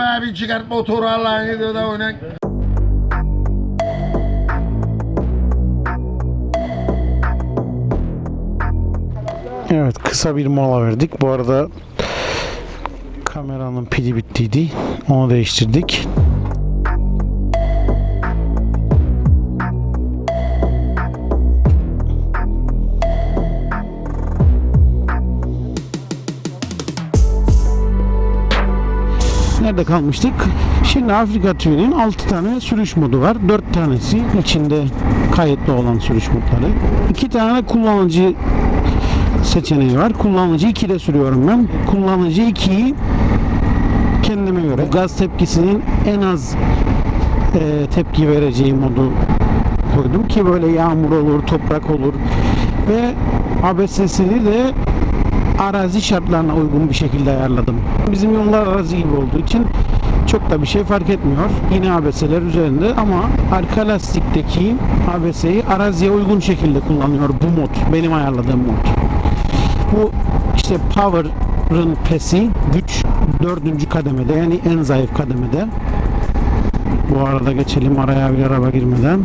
Be bir çıkart motoru Allah'ın izniyle de oynak. Evet kısa bir mola verdik. Bu arada kameranın pili bittiydi. Onu değiştirdik. Nerede kalmıştık? Şimdi Afrika TV'nin 6 tane sürüş modu var. 4 tanesi içinde kayıtlı olan sürüş modları. 2 tane kullanıcı seçeneği var. Kullanıcı 2'de sürüyorum ben. Kullanıcı 2'yi kendime göre gaz tepkisinin en az e, tepki vereceği modu koydum ki böyle yağmur olur, toprak olur ve ABS'sini de arazi şartlarına uygun bir şekilde ayarladım. Bizim yollar arazi gibi olduğu için çok da bir şey fark etmiyor. Yine ABS'ler üzerinde ama arka lastikteki ABS'yi araziye uygun şekilde kullanıyor bu mod. Benim ayarladığım mod. Bu işte Power'ın pesi güç dördüncü kademede yani en zayıf kademede. Bu arada geçelim araya bir araba girmeden.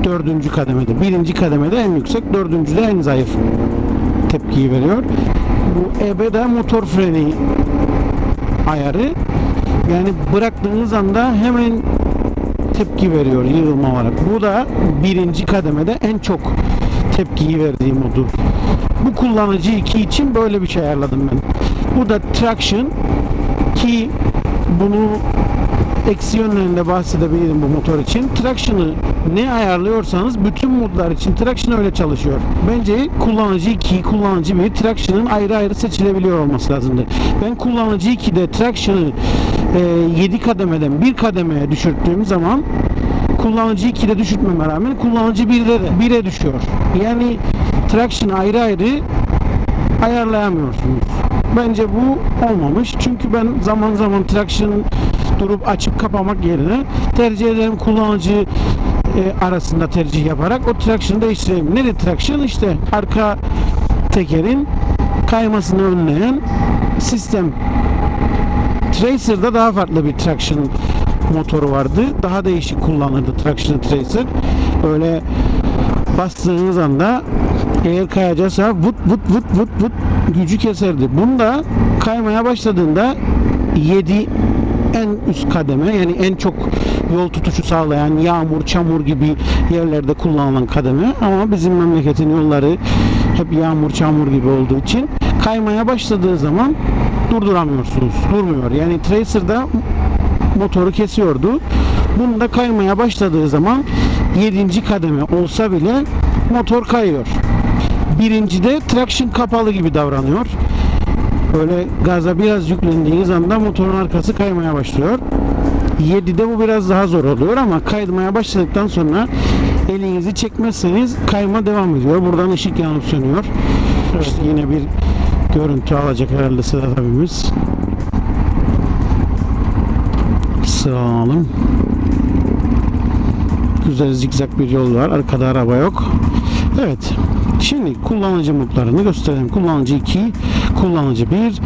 3 4. kademede. 1. kademede en yüksek, 4. de en zayıf tepkiyi veriyor. Bu EB motor freni ayarı. Yani bıraktığınız anda hemen tepki veriyor yığılma olarak. Bu da birinci kademede en çok tepkiyi verdiği modu. Bu kullanıcı 2 için böyle bir şey ayarladım ben. Bu da traction ki bunu eksi yönlerinde bahsedebilirim bu motor için. Traction'ı ne ayarlıyorsanız bütün modlar için traction öyle çalışıyor. Bence kullanıcı 2, kullanıcı 1 traction'ın ayrı ayrı seçilebiliyor olması lazımdır. Ben kullanıcı 2'de traction'ı e, 7 kademeden 1 kademeye düşürttüğüm zaman kullanıcı 2'de düşürtmeme rağmen kullanıcı 1'de de 1'e düşüyor. Yani traction ayrı ayrı ayarlayamıyorsunuz. Bence bu olmamış. Çünkü ben zaman zaman traction durup açıp kapamak yerine tercih ederim kullanıcı e, arasında tercih yaparak o traction'ı değiştireyim. Nedir traction? İşte arka tekerin kaymasını önleyen sistem. Tracer'da daha farklı bir traction motoru vardı. Daha değişik kullanırdı traction tracer. Böyle bastığınız anda eğer kayacaksa vut vut vut vut vut gücü keserdi. Bunda kaymaya başladığında 7 en üst kademe yani en çok yol tutuşu sağlayan yağmur, çamur gibi yerlerde kullanılan kademe ama bizim memleketin yolları hep yağmur, çamur gibi olduğu için kaymaya başladığı zaman durduramıyorsunuz. Durmuyor. Yani Tracer'da motoru kesiyordu. Bunda kaymaya başladığı zaman 7. kademe olsa bile motor kayıyor. Birincide traction kapalı gibi davranıyor. Böyle gaza biraz yüklendiğiniz anda motorun arkası kaymaya başlıyor. 7'de bu biraz daha zor oluyor ama kaymaya başladıktan sonra elinizi çekmezseniz kayma devam ediyor. Buradan ışık yanıp sönüyor. İşte yine bir görüntü alacak herhalde Sedat abimiz. Sıralanalım. Güzel zikzak bir yol var. Arkada araba yok. Evet. Şimdi kullanıcı modlarını gösterelim. Kullanıcı 2, kullanıcı 1.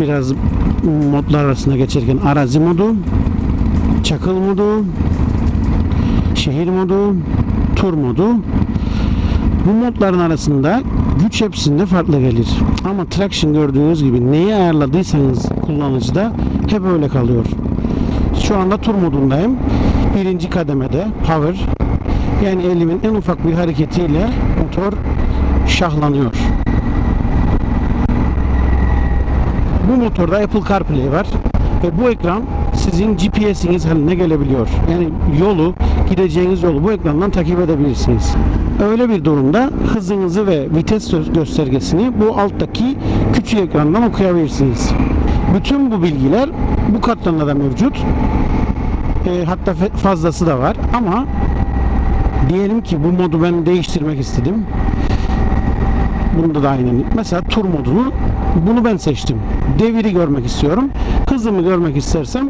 Biraz modlar arasında geçerken arazi modu, çakıl modu, şehir modu, tur modu. Bu modların arasında güç hepsinde farklı gelir. Ama traction gördüğünüz gibi neyi ayarladıysanız kullanıcıda hep öyle kalıyor. Şu anda tur modundayım. Birinci kademede power. Yani elimin en ufak bir hareketiyle motor şahlanıyor. Bu motorda Apple CarPlay var ve bu ekran sizin GPS'iniz haline gelebiliyor. Yani yolu, gideceğiniz yolu bu ekrandan takip edebilirsiniz. Öyle bir durumda hızınızı ve vites gö- göstergesini bu alttaki küçük ekrandan okuyabilirsiniz. Bütün bu bilgiler bu kartlarında da mevcut. E, hatta fazlası da var ama diyelim ki bu modu ben değiştirmek istedim. Bunda da aynen. Mesela tur modunu bunu ben seçtim. Deviri görmek istiyorum. Hızımı görmek istersem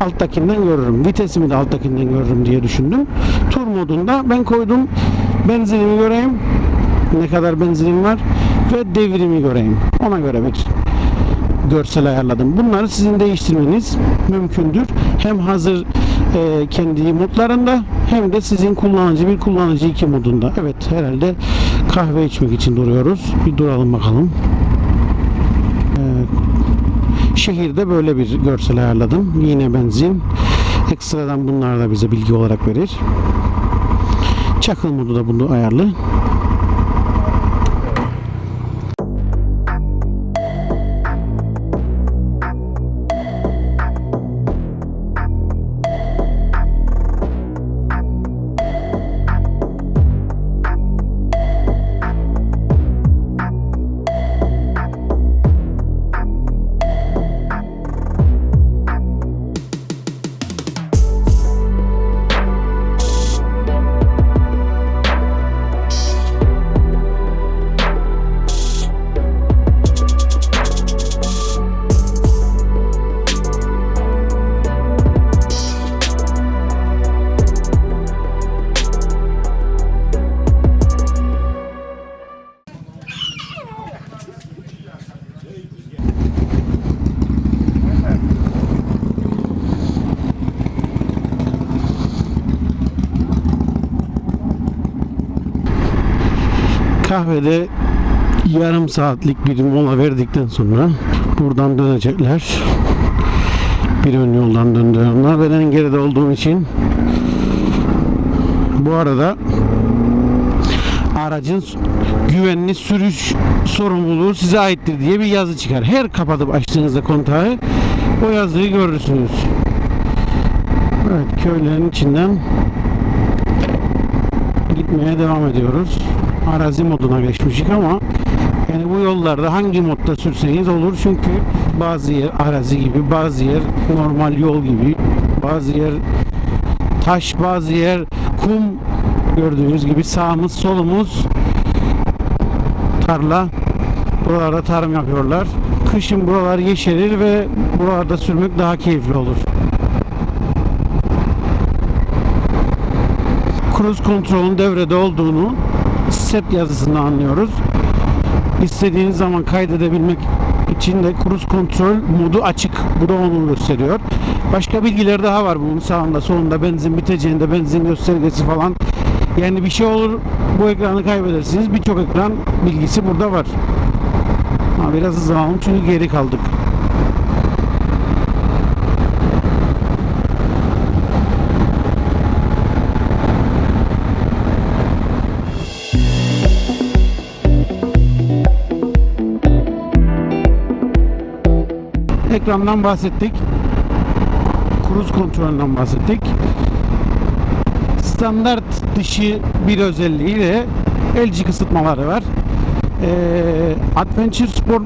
alttakinden görürüm. Vitesimi de alttakinden görürüm diye düşündüm. Tur modunda ben koydum. Benzinimi göreyim. Ne kadar benzinim var. ve devrimi göreyim. Ona göre bir görsel ayarladım. Bunları sizin değiştirmeniz mümkündür. Hem hazır e, kendi modlarında hem de sizin kullanıcı bir kullanıcı iki modunda. Evet herhalde kahve içmek için duruyoruz. Bir duralım bakalım. Ee, şehirde böyle bir görsel ayarladım. Yine benzin. Ekstradan bunlar da bize bilgi olarak verir. Çakıl modu da bunu ayarlı. Kahvede yarım saatlik bir mola verdikten sonra buradan dönecekler. Bir ön yoldan döndürenler. Ben en geride olduğum için bu arada aracın güvenli sürüş sorumluluğu size aittir diye bir yazı çıkar. Her kapatıp açtığınızda kontağı o yazıyı görürsünüz. Evet köylerin içinden gitmeye devam ediyoruz. Arazi moduna geçmişik ama yani bu yollarda hangi modda sürseniz olur çünkü bazı yer arazi gibi, bazı yer normal yol gibi, bazı yer taş, bazı yer kum gördüğünüz gibi sağımız solumuz tarla. Buralarda tarım yapıyorlar. Kışın buralar yeşerir ve buralarda sürmek daha keyifli olur. Cruise kontrolün devrede olduğunu set yazısından anlıyoruz. İstediğiniz zaman kaydedebilmek için de cruise kontrol modu açık. Bu da onu gösteriyor. Başka bilgiler daha var bunun sağında solunda benzin biteceğinde benzin göstergesi falan. Yani bir şey olur bu ekranı kaybedersiniz. Birçok ekran bilgisi burada var. Ha, biraz hızlanalım çünkü geri kaldık. Ekrandan bahsettik. Cruise kontrolünden bahsettik. Standart dışı bir özelliği de LG kısıtmaları var. Ee, Adventure Sport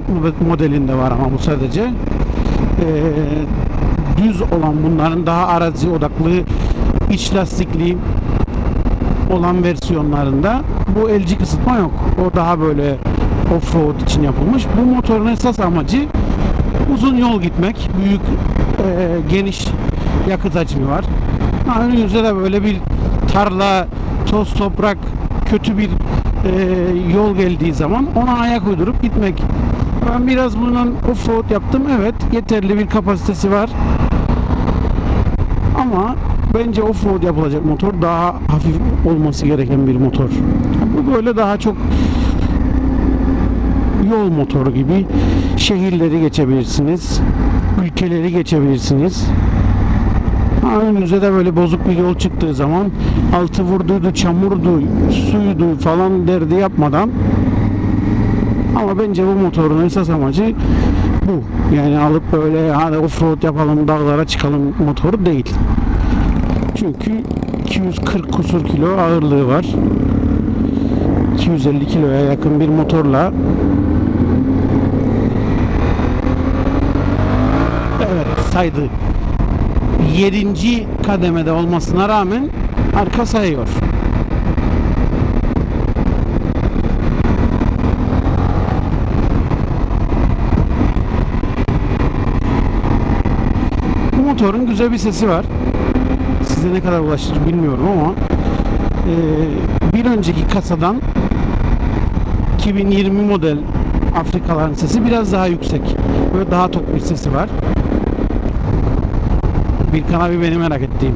modelinde var ama bu sadece. Ee, düz olan bunların daha arazi odaklı iç lastikli olan versiyonlarında bu LG kısıtma yok. O daha böyle off-road için yapılmış. Bu motorun esas amacı uzun yol gitmek. Büyük e, geniş yakıt hacmi var. Ha, önünüzde de böyle bir tarla, toz toprak, kötü bir e, yol geldiği zaman ona ayak uydurup gitmek. Ben biraz bunun off-road yaptım. Evet yeterli bir kapasitesi var. Ama bence off-road yapılacak motor daha hafif olması gereken bir motor. Bu böyle daha çok yol motoru gibi şehirleri geçebilirsiniz. Ülkeleri geçebilirsiniz. Ha, önünüze de böyle bozuk bir yol çıktığı zaman altı vurduydu, çamurdu, suydu falan derdi yapmadan ama bence bu motorun esas amacı bu. Yani alıp böyle hadi offroad yapalım, dağlara çıkalım motoru değil. Çünkü 240 kusur kilo ağırlığı var. 250 kiloya yakın bir motorla Evet saydı. 7. kademede olmasına rağmen arka sayıyor. Bu motorun güzel bir sesi var. Size ne kadar ulaşır bilmiyorum ama eee, bir önceki kasadan 2020 model Afrikaların sesi biraz daha yüksek. Böyle daha tok bir sesi var. Bir abi beni merak ettiğim.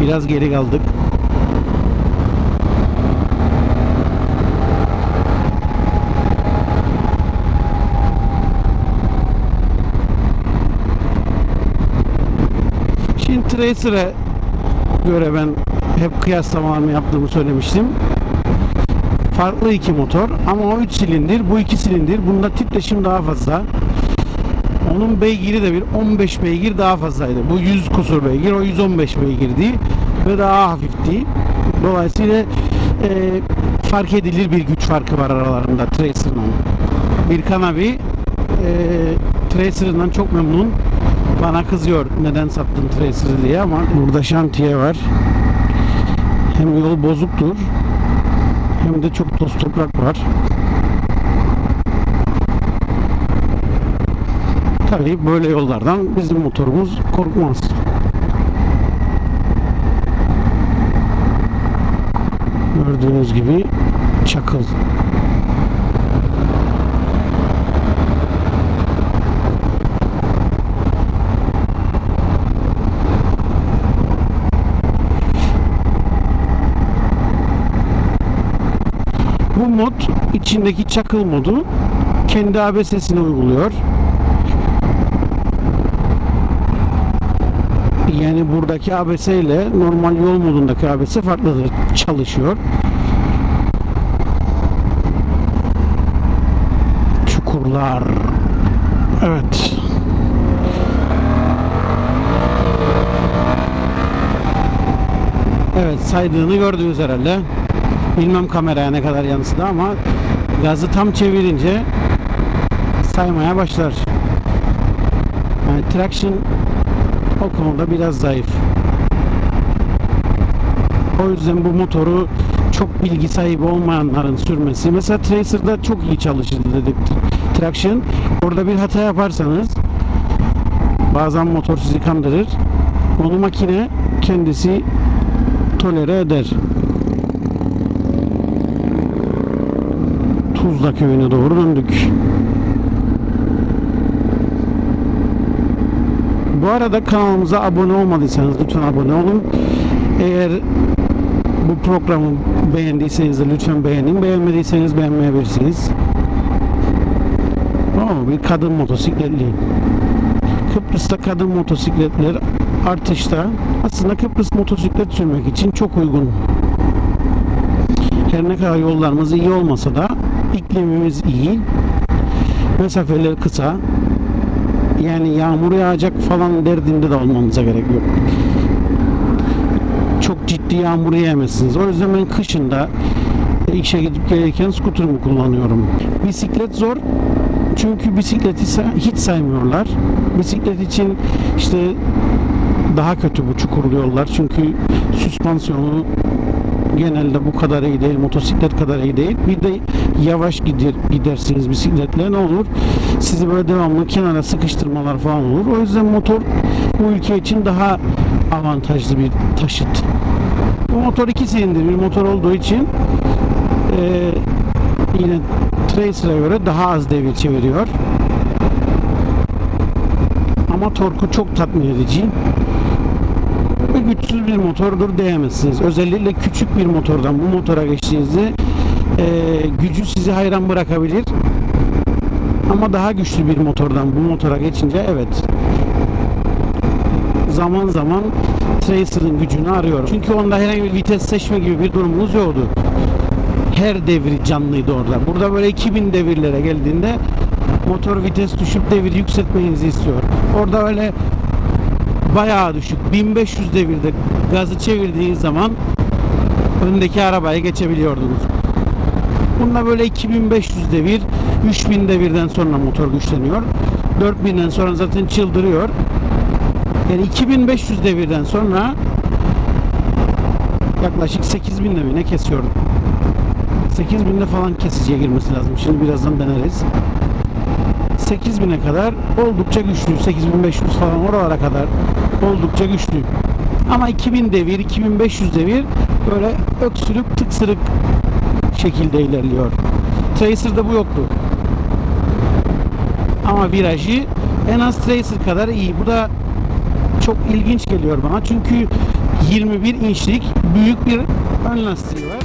Biraz geri kaldık. Şimdi Tracer'a göre ben hep kıyaslamalarımı yaptığımı söylemiştim. Farklı iki motor ama o 3 silindir, bu 2 silindir. Bunda titreşim daha fazla. Onun beygiri de bir 15 beygir daha fazlaydı. Bu 100 kusur beygir, o 115 beygirdi ve daha hafifti. Dolayısıyla e, fark edilir bir güç farkı var aralarında Tracer'ın. Birkan abi e, Tracer'ından çok memnun. Bana kızıyor neden sattın Tracer'ı diye ama burada şantiye var. Hem yol bozuktur hem de çok toz toprak var. Tabii böyle yollardan bizim motorumuz korkmaz. Gördüğünüz gibi çakıl. Bu mod içindeki çakıl modu kendi ABS'sini uyguluyor. Yani buradaki ABS ile normal yol modundaki ABS farklıdır. Çalışıyor. Çukurlar. Evet. Evet saydığını gördünüz herhalde. Bilmem kameraya ne kadar yansıdı ama gazı tam çevirince saymaya başlar. Yani traction o konuda biraz zayıf. O yüzden bu motoru çok bilgi sahibi olmayanların sürmesi. Mesela Tracer'da çok iyi çalışır dedik. Traction. Orada bir hata yaparsanız bazen motor sizi kandırır. Onu makine kendisi tolere eder. Tuzla köyüne doğru döndük. Bu arada kanalımıza abone olmadıysanız lütfen abone olun. Eğer bu programı beğendiyseniz de lütfen beğenin. Beğenmediyseniz beğenmeyebilirsiniz. Oo, bir kadın motosikletli. Kıbrıs'ta kadın motosikletler artışta. Aslında Kıbrıs motosiklet sürmek için çok uygun. Her ne kadar yollarımız iyi olmasa da iklimimiz iyi. Mesafeler kısa. Yani yağmur yağacak falan derdinde de olmanıza gerek yok. Çok ciddi yağmur yiyemezsiniz. O yüzden ben kışında işe gidip gelirken skuterimi kullanıyorum. Bisiklet zor. Çünkü bisikleti hiç saymıyorlar. Bisiklet için işte daha kötü bu çukurlu yollar. Çünkü süspansiyonu genelde bu kadar iyi değil. Motosiklet kadar iyi değil. Bir de yavaş gider, gidersiniz bisikletle ne olur? Sizi böyle devamlı kenara sıkıştırmalar falan olur. O yüzden motor bu ülke için daha avantajlı bir taşıt. Bu motor iki silindir bir motor olduğu için eee, yine Tracer'a göre daha az devir çeviriyor. Ama torku çok tatmin edici güçsüz bir motordur diyemezsiniz. Özellikle küçük bir motordan bu motora geçtiğinizde e, gücü sizi hayran bırakabilir. Ama daha güçlü bir motordan bu motora geçince evet zaman zaman Tracer'ın gücünü arıyor. Çünkü onda herhangi bir vites seçme gibi bir durumunuz yoktu. Her devri canlıydı orada. Burada böyle 2000 devirlere geldiğinde motor vites düşüp devir yükseltmenizi istiyor. Orada öyle bayağı düşük. 1500 devirde gazı çevirdiğiniz zaman öndeki arabayı geçebiliyordunuz. Bunda böyle 2500 devir, 3000 devirden sonra motor güçleniyor. 4000'den sonra zaten çıldırıyor. Yani 2500 devirden sonra yaklaşık 8000 mi ne kesiyor? 8000'de falan kesiciye girmesi lazım. Şimdi birazdan deneriz. 8000'e kadar oldukça güçlü. 8500 falan oralara kadar oldukça güçlü. Ama 2000 devir, 2500 devir böyle öksürük tıksırık şekilde ilerliyor. Tracer'da bu yoktu. Ama virajı en az Tracer kadar iyi. Bu da çok ilginç geliyor bana. Çünkü 21 inçlik büyük bir ön lastiği var.